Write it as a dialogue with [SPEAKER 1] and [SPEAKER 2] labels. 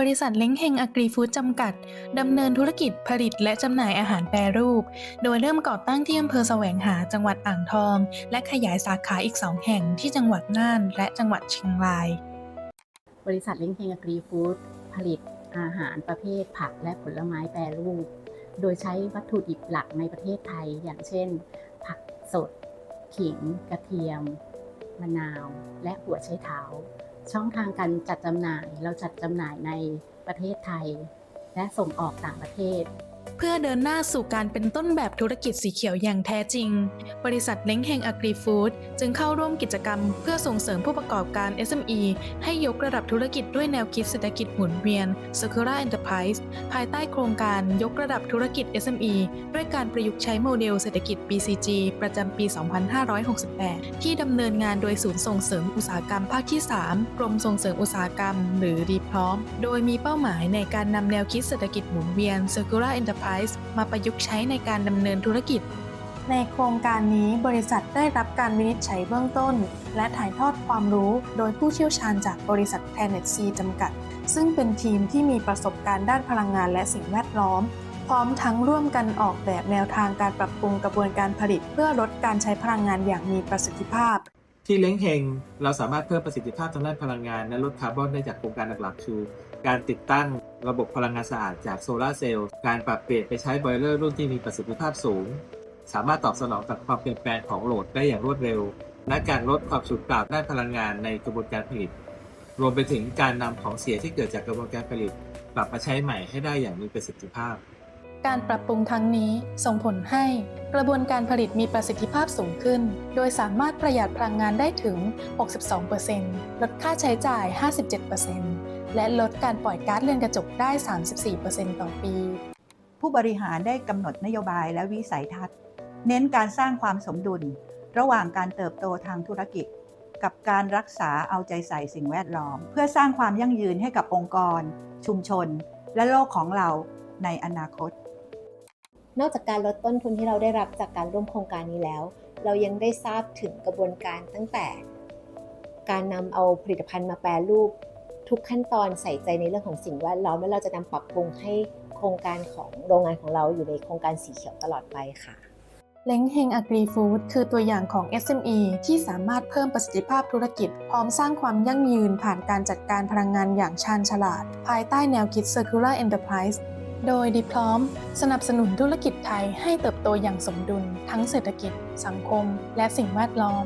[SPEAKER 1] บริษัทเล้งเฮงอ r กรีฟู้ดจำกัด ดำเนินธุรกิจผลิตและจำหน่ายอาหารแปรรูป โดยเริ่มก่อตั้งที่อำเภอแสวงหาจังหวัดอ่างทอง และขยายสาขาอีก2แห่งที่จังหวัดน่านและจังหวัดเชียงราย
[SPEAKER 2] บริษัทเล้งเฮงอ r กรีฟู้ดผลิตอาหารประเภทผักและผลไม้แปรรูป โดยใช้วัตถุดิบหลักในประเทศไทย อย่างเช่น ผักสด ขิง กระเทียม มะนาว และหัวไชเท้า ช่องทางการจัดจำหน่าย เราจัดจำหน่ายในประเทศไทย และส่งออกต่างประเทศ
[SPEAKER 1] เพื่อเดินหน้าสู่การเป็นต้นแบบธุรกิจสีเขียวอย่างแท้จริง บริษัทเล้งเฮงอ r กรีฟู้ดจึงเข้าร่วมกิจกรรม เพื่อส่งเสริมผู้ประกอบการ SME ให้ยกระดับธุรกิจด้วยแนวคิดเศรษฐกิจหมุนเวียน Circular Enterprise ภายใต้โครงการยกระดับธุรกิจ SME ด้วยการประยุกต์ใช้โมเดลเศรษฐกิจ BCG ประจำปี 2568 ที่ดำเนินงานโดยศูนย์ส่งเสริมอุตสาหกรรมภาคที่ 3 กรมส่งเสริมอุตสาหกรรม หรือดีพร้อม โดยมีเป้าหมายในการนำแนวคิดเศรษฐกิจหมุนเวียน Circular Enterprise มาประยุกต์ใช้ในการดำเนินธุรกิจ ในโครงการนี้บริษัทได้รับการวินิจฉัยเบื้องต้น และถ่ายทอดความรู้โดยผู้เชี่ยวชาญจากบริษัท Planet C จำกัด ซึ่งเป็นทีมที่มีประสบการณ์ด้านพลังงานและสิ่งแวดล้อม พร้อมทั้งร่วมกันออกแบบแนวทางการปรับปรุงกระบวนการผลิต เพื่อลดการใช้พลังงานอย่างมีประสิทธิภาพ
[SPEAKER 3] ที่เล้งเฮงเราสามารถเพิ่มประสิทธิภาพทางด้านพลังงานและลดคาร์บอนได้จากโครงการหลักๆคือการติดตั้ง ระบบพลังงานสะอาดจากโซลาร์เซลล์การปรับเปลี่ยนไปใช้บอยเลอร์รุ่นที่มีประสิทธิภาพสูง สามารถตอบสนองต่อความเปลี่ยนแปลงของโหลดได้อย่างรวดเร็ว และการลดความสูญเปล่าด้านพลังงานในกระบวนการผลิต รวมไปถึงการนำของเสียที่เกิดจากกระบวนการผลิตกลับมาใช้ใหม่ให้ได้อย่างมีประสิทธิภาพ
[SPEAKER 1] การปรับปรุงครั้งนี้ส่งผลให้กระบวนการผลิตมีประสิทธิภาพสูงขึ้น โดยสามารถประหยัดพลังงานได้ถึง 62%ลดค่าใช้จ่าย 57% และลดการปล่อยก๊าซเรือนกระจกได้ 34%ต่อปี
[SPEAKER 4] ผู้บริหารได้กำหนดนโยบายและวิสัยทัศน์ เน้นการสร้างความสมดุล ระหว่างการเติบโตทางธุรกิจ กับการรักษาเอาใจใส่สิ่งแวดล้อม เพื่อสร้างความยั่งยืนให้กับองค์กร ชุมชน และโลกของเราในอนาคต
[SPEAKER 5] นอกจากการลดต้นทุนที่เราได้รับจากการร่วมโครงการนี้แล้ว เรายังได้ทราบถึงกระบวนการตั้งแต่ การนำเอาผลิตภัณฑ์มาแปรรูป ทุกขั้นตอนใส่ใจในเรื่องของสิ่งแวดล้อมและเราจะนำปรับปรุงให้โครงการของโรงงานของเราอยู่ในโครงการสีเขียวตลอดไปค่ะ
[SPEAKER 1] เล้งเฮงอ r กรีฟู้ดคือตัวอย่างของ SME ที่สามารถเพิ่มประสิทธิภาพธุรกิจ พร้อมสร้างความยั่งยืนผ่านการจัดการพลังงานอย่างชาญฉลาด ภายใต้แนวคิด Circular Enterprise โดยดีพร้อม สนับสนุนธุรกิจไทยให้เติบโตอย่างสมดุล ทั้งเศรษฐกิจ สังคม และสิ่งแวดล้อม